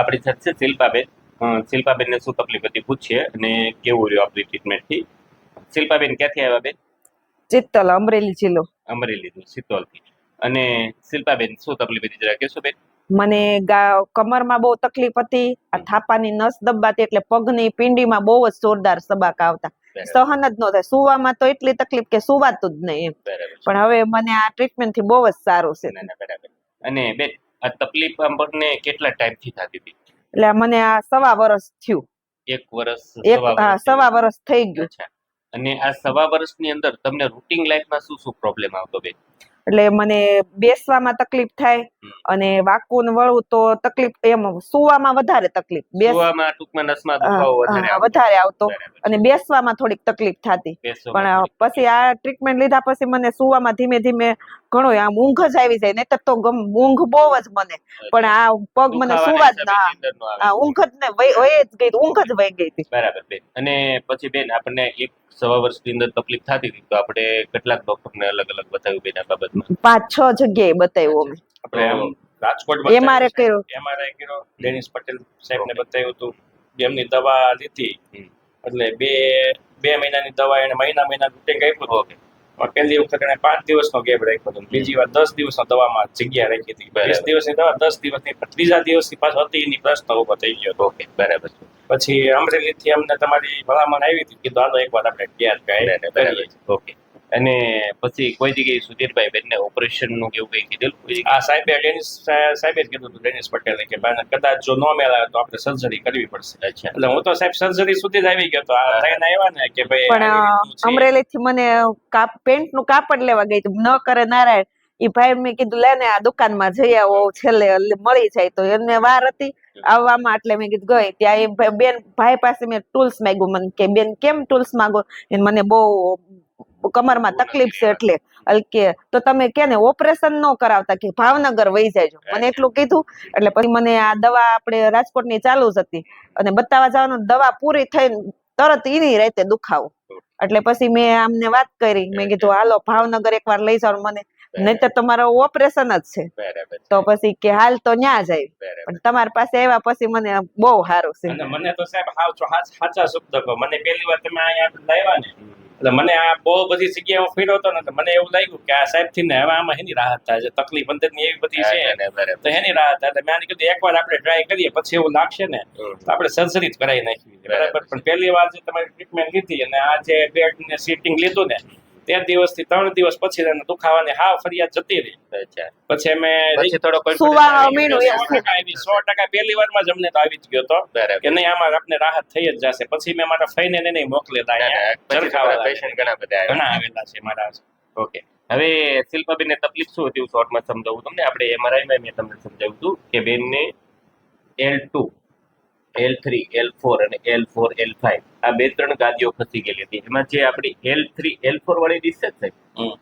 આપણી સાથે છે શિલ્પાબેન. શિલ્પાબેનને શું તકલીફ હતી પૂછીએ અને કેવું રહ્યું આપણી ટ્રીટમેન્ટથી શિલ્પાબેન ક્યાંથી આવ્યા બેન? ચિત્તલ અમરેલી જિલ્લો. અમરેલી સિત્તોલથી અને શિલ્પાબેન શું તકલીફ હતી? જરા કહેશો બેન. મને કમરમાં બહુ તકલીફ હતી. આ થાપાની નસ દબાતી એટલે પગની પિંડીમાં બહુ જ જોરદાર સબાક આવતા. સહન જ ન થાય. સુવામાં તો એટલી તકલીફ કે સુવાતું જ નહીં પણ હવે મને આ ટ્રીટમેન્ટથી બહુ જ સારું છે. અને બેન આ તકલીફ આપણને કેટલા ટાઈમથી થતી હતી? એટલે મને આ સવા વર્ષ થયું. એક વર્ષ એક હા સવા વર્ષ થઈ ગયું. છે અને આ સવા વર્ષની અંદર તમને રૂટિન લાઈફમાં શું શું પ્રોબ્લેમ આવતો બેન? એટલે મને બેસવામાં તકલીફ થાય અને વાકુન વળવું તો તકલીફ એમ સુવામાં વધારે તકલીફ. બેસવામાં ટૂંકમાં નસમાં દુખાવો વધારે આવતો. અને બેસવામાં થોડીક તકલીફ થતી. પણ પછી આ ટ્રીટમેન્ટ લીધા પછી મને સુવામાં ધીમે ધીમે ઘણો આમ ઊંઘ જ આવી જાય. નહીતર તો ઊંઘ બહુ જ મને. પણ આ પગ મને સુવા જ ના ઊંઘ જ ને વહી જ ગઈ ઊંઘ જ વહી ગઈ હતી. બરાબર બેન. અને પછી બેન આપણને એક સવા વર્ષની અંદર તકલીફ થતી હતી. તો આપણે કેટલાક ડોક્ટરને અલગ અલગ બતાવ્યું બેન આ બાબતમાં પાંચ છ જગ્યાએ બતાવ્યો અમે. આપણે MRI કર્યો. એમઆરઆઈ કર્યો. ડેનિસ પટેલ સાહેબને બતાવ્યું હતું. એમની દવા લીધી. એટલે બે બે મહિનાની દવા એને મહિના મહિના રૂટિંગ આપ્યું હતું. પહેલી વખત એને પાંચ દિવસનો ગેપ રાખ્યો હતો. બીજી વાર દસ દિવસનો દવામાં જગ્યા રાખી હતી. વીસ દિવસની દવા દસ દિવસની. ત્રીજા દિવસની પાછો હતી એની પ્રશ્ન ઊભો થઈ ગયો હતો. ઓકે બરાબર પછી અમરેલીથી અમને તમારી ભલામણ આવી હતી. કીધું હાલો એકવાર આપણે ક્યાં ઓકે અને પછી કોઈ જગ્યાએ સુધીરભાઈ બેનને ઓપરેશનનું કેવું કંઈ કીધેલું? કોઈ આ સાહેબે ડેનિસ સાહેબે જ કીધું હતું ડેનિસ પટેલે કે કદાચ જો ન મેળાવે તો આપણે સર્જરી કરવી પડશે. એટલે હું તો સાહેબ સર્જરી સુધી જ આવી ગયો તો આ થઈને આવ્યા ને કે ભાઈ પણ અમરેલીથી અમરેલી મને કાપ પેન્ટનું કાપડ લેવા ગઈ ન કરે નારાયણ. ઈ ભાઈ મેં કીધું લે ને આ દુકાનમાં જઈ આવો છેલ્લે મળી જાય. તો એમને વાર હતી આવવામાં એટલે મેં કીધું ગઈ. ત્યાં એ ભાઈ- બેન ભાઈ પાસે મેં ટૂલ્સ માંગ્યું. મને કે બેન કેમ ટૂલ્સ માંગો? મને બહુ કમરમાં તકલીફ છે એટલે કે તો તમે કે ને ઓપરેશન ન કરાવતા કે ભાવનગર વહી જાયજો મને એટલું કીધું એટલે પછી મને આ દવા આપણે રાજકોટની ચાલુ જ હતી. અને બતાવવા જવાનું દવા પૂરી થઈને તરત ઈની રીતે દુખાવું. એટલે પછી મેં આમને વાત કરી. મેં કીધું હાલો ભાવનગર એકવાર લઈ જાવ મને. નહીતર તો મારો ઓપરેશન જ છે. તો પછી કે હાલ તો ન્યા જાય પણ તમારી પાસે આવ્યા પછી મને બહુ સારું છે મને તો સાહેબ હાવ સાચા શબ્દ કહો. મને પહેલી વાર તમે અહીંયા લાવ્યા ને. એટલે મને આ બહુ બધી જગ્યાએ ફેરવતો હતો ને તો મને એવું લાગ્યું કે આ સાહેબથી ને હવે આમાં એની રાહત થાય છે. તકલીફ અંદરની એવી બધી છે. ના, તો એની રાહત થાય. મેં આને કીધું એકવાર આપણે ટ્રાય કરીએ પછી એવું લાગશે ને. તો આપણે સર્જરી જ કરાવી નાખવી. બરાબર. પણ પહેલી વાર જે તમારી ટ્રીટમેન્ટ લીધી અને આ જે બેડ ને સીટિંગ લીધું ને તે દિવસથી ત્રણ દિવસ પછી એને દુખાવાની હાવ ફરિયાદ જતી રહી. પછી અમે. સો ટકા પહેલી વારમાં જ અમને તો આવી જ ગયો તો કે નહીં આમાં આપને રાહત થઈ જ જશે. પછી મેં મારા ફઈને ને નહીં ના, ના, patient ઘણા બધા ઘણા આવેલા છે મારા ઓકે. હવે શિલ્પાબેનને તકલીફ શું હતી? હું શોર્ટમાં સમજાવું તમને. આપણે એમઆરઆઈમાં મેં તમને સમજાવ્યું હતું કે બેનને L two L three L four અને એલ ફોર એલ ફાઈવ આ બે ત્રણ ગાદીઓ ખસી ગયેલી હતી. એમાં જે આપણી એલ થ્રી એલ ફોર વાળી ડીશ છે.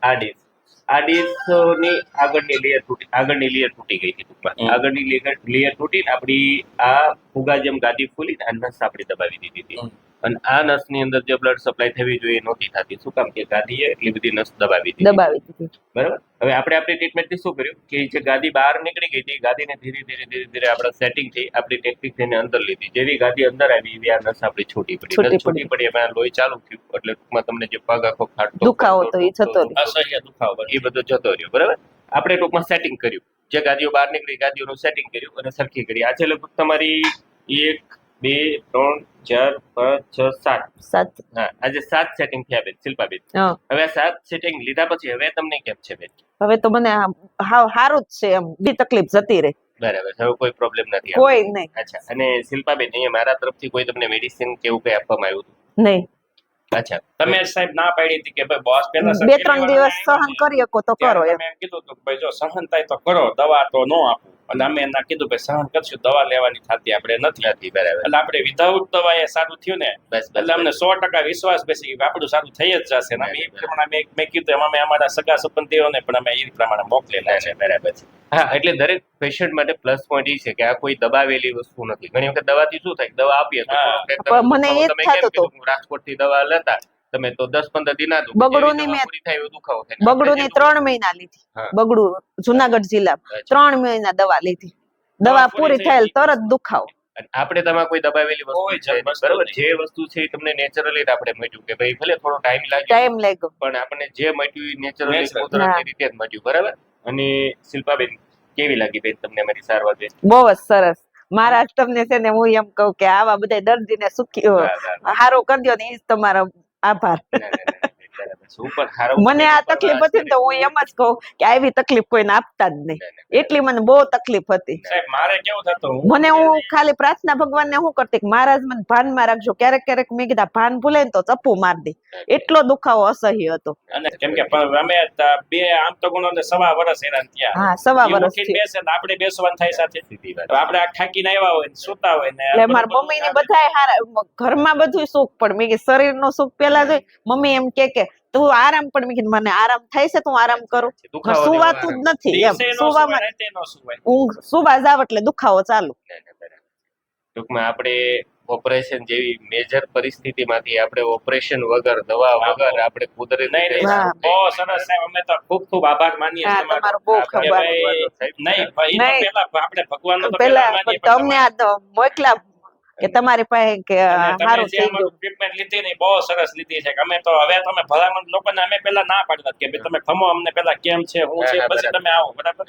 આ ડીશ આ ડીશની આગળની લેયર તૂટી આગળની લેયર તૂટી ગઈ હતી ટૂંકમાં. આગળની લેયર તૂટીને આપણી આ ફુગા જેમ ગાદી ફૂલીને આ નસ આપણી દબાવી દીધી હતી. અને આ નસની અંદર જે બ્લડ સપ્લાય થવી જોઈએ નહોતી થતી. શું કામ કે ગાદીએ એટલી બધી નસ દબાવી દીધી. દબાવી દીધી. બરાબર? હવે આપણે આપણી ટ્રીટમેન્ટથી શું કર્યું? કે જે ગાદી બહાર નીકળી ગઈ હતી ગાદીને ધીરે ધીરે ધીરે ધીરે આપણે સેટિંગ થઈ આપણી ટેકનિક થઈને અંદર લીધી. જેવી ગાદી અંદર આવી એવી આ નસ આપણી છૂટી પડી. નસ છૂટી પડી. એમાં લોહી ચાલુ થયું. એટલે ટૂંકમાં તમને જે પગ આખો ફાટતો દુખાવો તો એ જતો અસહ્ય દુખાવો એ બધો જતો રહ્યો. બરાબર? આપણે ટૂંકમાં સેટિંગ કર્યું. જે ગાદીઓ બહાર નીકળી ગાદીઓનું સેટિંગ કર્યું અને સરખી કરી. આજે લગભગ તમારી એક બે ત્રણ ચાર પાંચ છ સાત. સાત. હા આજે સાત સેટિંગ થયા બેન શિલ્પાબેન. હવે સાત સેટિંગ લીધા પછી હવે તમને કેમ છે બેન? હવે તો મને સારું જ છે એમ. બી તકલીફ જતી રહે. બરાબર હવે કોઈ પ્રોબ્લેમ નથી કોઈ નહીં. અચ્છા અને શિલ્પાબેન અહીંયા મારા તરફથી કોઈ તમને મેડિસિન કે એવું કઈ આપવામાં આવ્યું હતું? નહીં. અચ્છા તમે સાહેબ ના પાડી હતી કે ભાઈ બોસ પહેલા બે ત્રણ દિવસ સહન કરી શકો તો કરો એમ. કીધું કે ભાઈ જો સહન થાય તો કરો દવા તો ન આપું. એટલે અમે એના કીધું ભાઈ સહન કરશું દવા લેવાની થતી આપણે નથી નથી બરાબર. એટલે આપણે વિધાઉટ દવા એ સારું થયું ને બસ એટલે અમને સો ટકા વિશ્વાસ બેસી ગયો આપણું સારું થઈ જ જશે. ને અમે એ પ્રમાણે મેં કીધું એમ અમે અમારા સગા સંબંધીઓને પણ અમે એ પ્રમાણે મોકલેલા છે. બરાબર છે. હા એટલે દરેક પેશન્ટ માટે પ્લસ પોઈન્ટ એ છે કે આ કોઈ દબાવેલી વસ્તુ નથી. ઘણી વખત દવાથી શું થાય દવા આપીએ તો. મને એ જ થતું હતું. રાજકોટથી દવા લેતા તમે તો દસ પંદર દિન બગડું ની મેં-. બગડું ની ત્રણ મહિના લીધી. બગડું જુનાગઢ જિલ્લા ત્રણ મહિના દવા લીધી. દવા પૂરી થયેલ તરત દુખાવો. આપણે તમારે કોઈ દબાવેલી વસ્તુ છે જ બરાબર? જે વસ્તુ છે એ તમને નેચરલી આપણે મળ્યું કે ભાઈ ભલે થોડો ટાઈમ લાગ્યો ટાઈમ લાગ્યો. પણ આપણને જે મળ્યું એ નેચરલી કુદરતી રીતે જ મળ્યું. બરાબર? અને શિલ્પાબેન કેવી લાગી બેન તમને અમારી સારવાર બેન? બહુ જ સરસ. મહારાજ તમને છે ને હું એમ કહું કે આવા બધા દર્દીને સુખી. હારો કરી દ્યો ને એ જ તમારો આભાર. Super હારો મને આ તકલીફ હતી તો હું એમ જ કહું કે આવી તકલીફ કોઈને આપતા જ નહીં. એટલી મને બહુ તકલીફ હતી. સાહેબ મારે કેવું થતું? મને હું ખાલી પ્રાર્થના ભગવાનને શું કરતી કે મહારાજ મને ભાનમાં રાખજો. ક્યારેક ક્યારેક મેં કીધા ભાન ભૂલે ને તો ચપ્પુ માર દે. એટલો દુખાવો અસહ્ય હતો. અને કેમ કે અમે બે આમ તો ગુણો ને સવા વર્ષ હેરાન થયા. હા સવા વર્ષ બેસે આપણે બેસવાનું થાય સાથે. આપણે આ થાકીને આવ્યા હોય સુતા હોય ને એટલે મારા મમ્મી ને. બધાય હારા ઘરમાં બધું સુખ પણ મેં કીધું શરીર નો સુખ પેલા જોઈ મમ્મી એમ કે કે તું આરામ પણ મેં કીધું મને આરામ થાય છે તું આરામ કરું સુવાતું જ નથી એમ સુવામાં. ઊંઘ સુવા જાવ એટલે દુખાવો ચાલુ ના, ના, બરાબર. ટૂંકમાં આપણે ઓપરેશન જેવી મેજર પરિસ્થિતિમાંથી આપણે ઓપરેશન વગર દવા વગર આપણે કુદરતી નહીં નહીં બહુ સરસ સાહેબ અમે તો ખૂબ ખૂબ આભાર માનીએ છીએ તમારો બહુ. ભાઈ, નહીં. પહેલા આપણે ભગવાનનો તો પહેલા તમને આ મોકલા કે તમારી પાસે કે સારું થઈ ગયું. ટ્રીટમેન્ટ લીધી ને બહુ સરસ લીધી છે અમે તો હવે તમે ભલામણ લોકોને અમે પેલા ના પાડતા કે ભાઈ તમે ખમો અમને પેલા કેમ છે હું છે પછી તમે આવો બરાબર?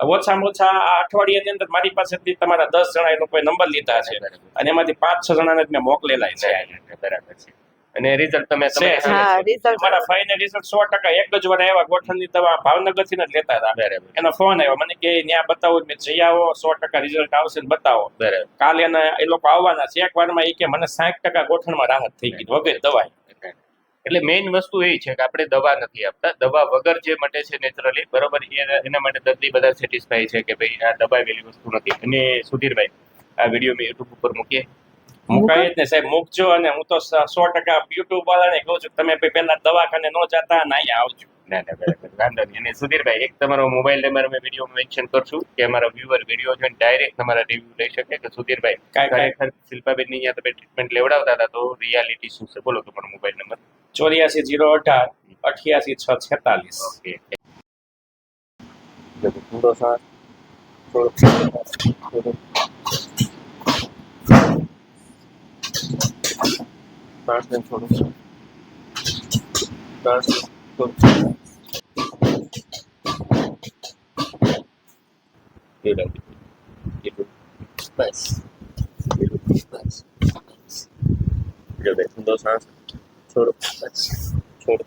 ઓછામાં ઓછા આ અઠવાડિયાની અંદર મારી પાસેથી તમારા દસ જણા એ લોકોએ નંબર લીધા છે. અને એમાંથી પાંચ છ જણાને જ મેં મોકલેલા છે. બરાબર છે. અને રિઝલ્ટ તમે મારા ભાઈને રિઝલ્ટ સો ટકા એક જ વાર આવ્યા ગોઠણની દવા ભાવનગરથી જ લેતા હતા. એનો ફોન આવ્યો. મને કે ત્યાં બતાવો મેં જઈ આવો સો ટકા રિઝલ્ટ આવશે ને બતાવો. કાલે એને એ લોકો આવવાના છે. એક વારમાં એ કે મને સાઠ ટકા ગોઠણમાં રાહત થઈ ગઈ. વગર દવાઈ. એટલે મેઇન વસ્તુ એ છે કે આપણે દવા નથી આપતા. દવા વગર જે મટે છે નેચરલી બરોબર? એના માટે દર્દી બધા સેટિસ્ફાય છે કે ભાઈ આ દબાવેલી વસ્તુ નથી. અને સુધીરભાઈ આ વીડિયો મેં યુટ્યુબ ઉપર મૂકીએ. મુકાય જ ને સાહેબ મૂકજો અને હું તો સો ટકા યુટ્યુબ વાળાને કહું છું તમે પહેલા દવાખાને ન જતા ને અહીંયા આવજો. ના ના બરાબર વાંધો નહીં. અને સુધીરભાઈ એક તમારો મોબાઈલ નંબર અમે વીડિયો મેન્શન કરશું કે અમારા વ્યુઅર વીડિયો જોઈને ડાયરેક્ટ તમારા રિવ્યુ લઈ શકે. કે સુધીરભાઈ ખરેખર શિલ્પાબેનની અહીંયા તમે ટ્રીટમેન્ટ લેવડાવતા હતા તો રિયાલિટી શું છે? બોલો તમારો મોબાઈલ નંબર ચોર્યાસી જીરો અઢાર અઠ્યાસી છ છેતાલીસ. Okay. Birds and photos. Birds. Photos. You Nice. it. You look nice. You look nice. nice. You're making those hands. Photo. Nice. Photo.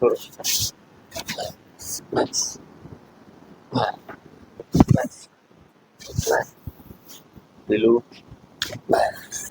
Photo. Nice. Nice. Nice. Nice. You look nice.